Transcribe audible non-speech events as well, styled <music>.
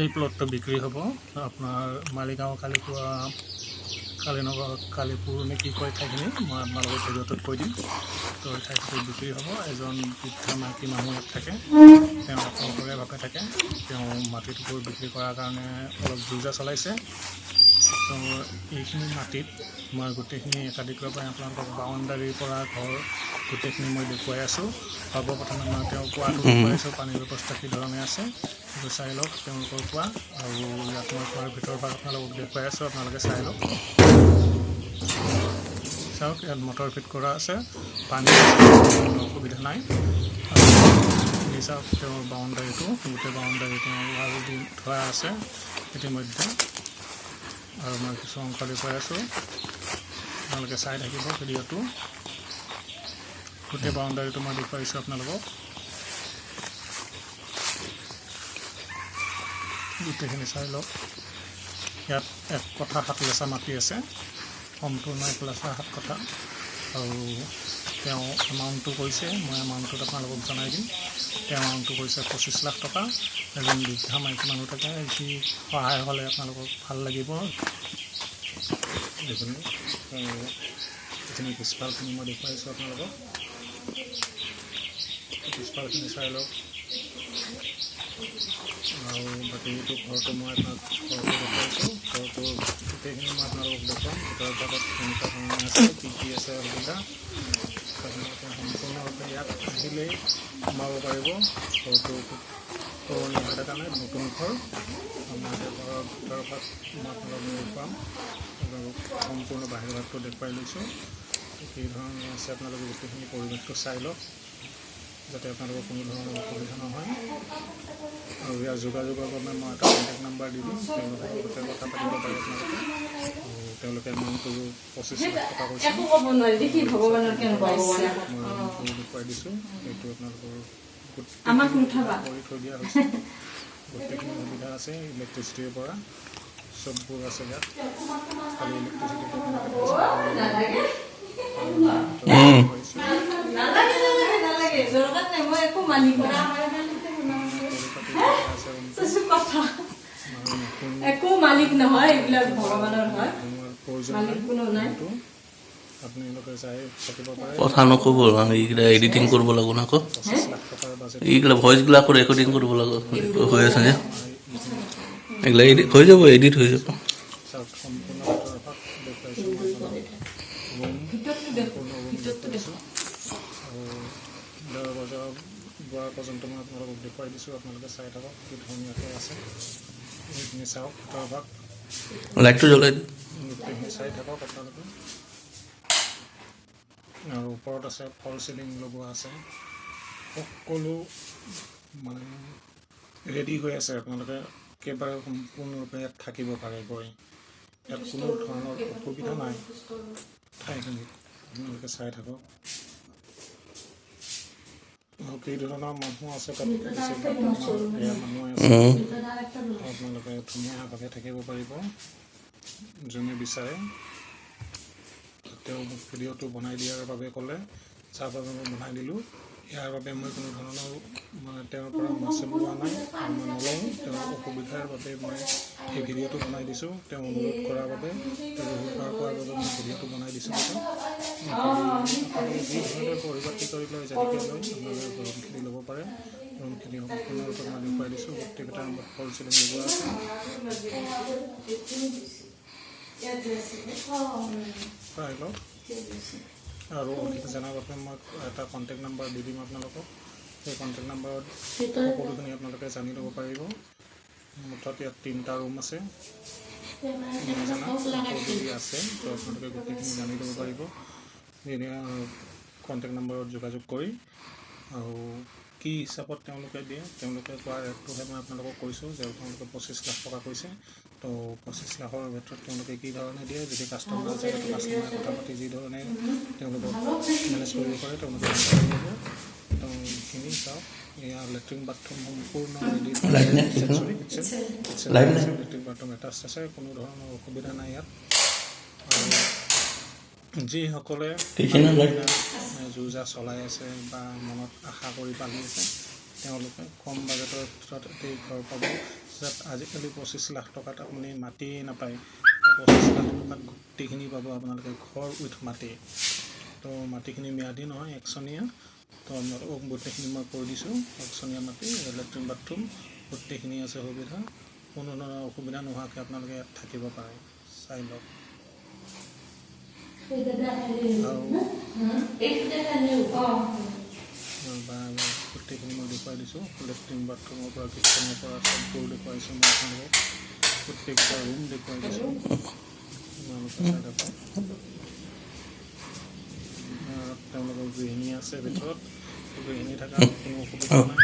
এই প্লটটো বিক্ৰী হ'ব। আপোনাৰ মালিগাঁও কালিপুৱা কালিনগৰ কালিপুৰ নে কি কয় ঠাইখিনি মই আপোনালোকক ভিডিঅ'টোত কৈ দিম তো ঠাইটো বিক্ৰী হ'ব। এজন বৃদ্ধা মাইকী মানুহ থাকে, তেওঁ অকলশৰীয়াভাৱে থাকে। তেওঁ মাটিটুকুৰ বিক্ৰী কৰাৰ কাৰণে অলপ যুজা চলাইছে। তো এইখিনি মাটিত মই গোটেইখিনি একাধিকৰ পৰা আপোনালোকক বাউণ্ডাৰীৰ পৰা ঘৰ গোটেইখিনি মই দেখুৱাই আছোঁ। সৰ্বপ্ৰথমে মই তেওঁ কোৱাটো দেখুৱাইছোঁ পানীৰ ব্যৱস্থা কি ধৰণে আছে। সেইটো চাই লওক, তেওঁলোকৰ কোৱা আৰু ইয়াত মই ঘৰৰ ভিতৰৰ ভাগ আপোনালোকক দেখুৱাই আছোঁ, আপোনালোকে চাই লওক। চাওক, ইয়াত মটৰ ফিট কৰা আছে। পানী কোনো অসুবিধা নাই। আৰু চাওক, তেওঁৰ বাউণ্ডাৰীটো, গোটেই বাউণ্ডাৰী তেওঁ দি থোৱা আছে ইতিমধ্যে। আৰু মই কিছু অংশ দেখুৱাই আছোঁ। আপোনালোকে চাই থাকিব ভিডিঅ'টো। গোটেই বাউণ্ডাৰীটো মই দেখুৱাইছোঁ আপোনালোকক। গোটেইখিনি চাই লওক। ইয়াত এক কঠা সাত লেচা মাটি আছে। সম্পূৰ্ণ এক লেচা সাত কঠা আৰু তেওঁ এমাউণ্টটো কৈছে, মই এমাউণ্টটোত আপোনালোকক জনাই দিম। তেওঁ এমাউণ্টটো কৈছে পঁচিছ লাখ টকা। এজন বৃদ্ধা মাইকী মানুহ থাকে যি সহায় হ'লে আপোনালোকক ভালো লাগিব। এইখিনি এইখিনি পিছফালখিনি মই দেখুৱাইছোঁ আপোনালোকক। পিছফালখিনি চাই লওক। আৰু বাকীটো ঘৰটো মই আপোনাক ঘৰটো গোটেইখিনি মই আপোনালোকক দেখুৱাম ভিতৰৰ ভাগত কেনেকুৱা ধৰণে আছে কি কি আছে সুবিধা আপোনালোকে সম্পূৰ্ণৰূপে ইয়াত আহিলেই সোমাব পাৰিব ঘৰটো পুৰণি হৈ থকা নাই নতুন ঘৰ আপোনালোকে ঘৰৰ ভিতৰৰ ভাগ মই আপোনালোকক দেখুৱাম সম্পূৰ্ণ বাহিৰ ভাগটো দেখুৱাই লৈছোঁ কি ধৰণে আছে আপোনালোকে গোটেইখিনি পৰিৱেশটো চাই লওক যাতে আপোনালোকৰ কোনো ধৰণৰ অসুবিধা নহয়। আৰু ইয়াৰ যোগাযোগৰ বাবে মই এটা কণ্টেক্ট নাম্বাৰ দি দিম। তেওঁলোকৰ লগতে কথা পাতিব পাৰে আপোনালোকে। আৰু তেওঁলোকে এমাউণ্টটো পঁচিছ লাখ টকা কৈছে। মই দেখুৱাই দিছোঁ। সেইটো আপোনালোকৰ। কৰি থৈ দিয়া হৈছে। গোটেইখিনি সুবিধা আছে ইলেক্ট্ৰিচিটিৰ পৰা। চববোৰ আছে ইয়াত। খালি ইলেক্ট্ৰিচিটিটো নালাগে নাই মই একো কথা। একো মালিক নহয় এইবিলাক ভগৱানৰ হয়। মালিক কোনো নাই। কথা নক'ব এডিটিং কৰিব লাগিব না পঁচিছ লাখ এইগিলা ভইচগিলা আকৌ ৰেকৰ্ডিং কৰিব লাগিব হৈ আছে যে এইগিলা এডিট হৈ যাব এডিট হৈ যাব। ভিতৰটো দেখো ভিতৰটো দেখো। যোৱাৰ পৰ্যন্ত মই আপোনালোকক দেখুৱাই দিছোঁ। আপোনালোকে চাই থাকক কি ধুনীয়াকৈ আছে। এইখিনি চাওক ভিতৰৰ ভাগ। লাইটটো জ্বলাই গোটেইখিনি চাই থাকক আপোনালোকে। আৰু ওপৰত আছে ফল চিলিং লগোৱা আছে। সকলো মানে ৰেডি হৈ আছে। আপোনালোকে একেবাৰে সম্পূৰ্ণৰূপে ইয়াত থাকিব পাৰে গৈ। ইয়াত কোনো ধৰণৰ অসুবিধা নাই। ঠাইখিনিত আপোনালোকে চাই থাকক। আৰু কি ধৰণৰ মানুহ আছে তাত এয়া মানুহ আছে আপোনালোকে ধুনীয়াভাৱে থাকিব পাৰিব যোনে বিচাৰে তেওঁ মোক ভিডিঅ'টো বনাই দিয়াৰ বাবে ক'লে যাৰ বাবে মই বনাই দিলোঁ ইয়াৰ বাবে মই কোনো ধৰণৰ মানে তেওঁৰ পৰা মাচুল লোৱা নাই। মই নলওঁ। তেওঁৰ অসুবিধাৰ বাবে মই এই ভিডিঅ'টো বনাই দিছোঁ। তেওঁ অনুৰোধ কৰাৰ বাবে, তেওঁ কৰাৰ বাবে মই ভিডিঅ'টো বনাই দিছোঁ। যি ধৰণে পৰিপাতি কৰি লৈ যেনেকৈ লৈ আপোনালোকে গৰমখিনি ল'ব পাৰে। গৰমখিনি সম্পূৰ্ণৰূপে মই দেখুৱাই দিছোঁ। গোটেইকেইটা ৰুমত ফল চিলিং লগোৱা আছে। চাই লওক। আৰু অধিক জনাৰ বাবে মই এটা কণ্টেক্ট নাম্বাৰ দি দিম আপোনালোকক। সেই কণ্টেক্ট নাম্বাৰত সকলোখিনি আপোনালোকে জানি ল'ব পাৰিব। মুঠত ইয়াত তিনিটা ৰুম আছে। আছে তো আপোনালোকে গোটেইখিনি জানি ল'ব পাৰিব। কণ্টেক্ট নাম্বাৰত যোগাযোগ কৰি আৰু কি হিচাপত তেওঁলোকে দিয়ে তেওঁলোকে কোৱা ৰেটটোহে মই আপোনালোকক কৈছোঁ যে তেওঁলোকে পঁচিছ লাখ টকা কৈছে তো পঁচিছ লাখৰ ভিতৰত তেওঁলোকে কি ধৰণে দিয়ে যদি কাষ্টমাৰ আছে কাষ্টমাৰে কথা পাতি যি ধৰণে তেওঁলোকক মেনেজ কৰিব পাৰে তেওঁলোকে তো এইখিনি চাওক এয়া লেট্ৰিন বাথৰুম সম্পূৰ্ণ? <clears throat> লেট্ৰিন বাথৰুম এটাচ আছে কোনো ধৰণৰ অসুবিধা নাই ইয়াত আৰু যিসকলে? যো জা চলাই আছে বা মনত আশা কৰি পালি আছে তেওঁলোকে কম বাজেটৰ ভিতৰত এটি ঘৰ পাব যাত আজিকালি পঁচিছ লাখ টকাত আপুনি মাটি নাপায়। পঁচিছ লাখ টকাত গোটেইখিনি পাব আপোনালোকে ঘৰ উইথ মাটি। তো মাটিখিনি ম্যাদী নহয় একচনীয়া। তো আপোনালোকক গোটেইখিনি মই কৈ দিছোঁ একচনীয়া মাটি লেট্ৰিন বাথৰুম গোটেইখিনি আছে সুবিধা। কোনো ধৰণৰ অসুবিধা নোহোৱাকৈ আপোনালোকে ইয়াত থাকিব পাৰে। চাই লওক। গোটেইখিনি মই দেখুৱাই দিছোঁ লেট্ৰিন বাথৰুমৰ পৰা প্ৰত্যেকটা ৰুম দেখুৱাই দিছোঁ তেওঁলোকৰ গৃহিণী আছে ভিতৰত গৃহিণী থকা কোনো অসুবিধা নাই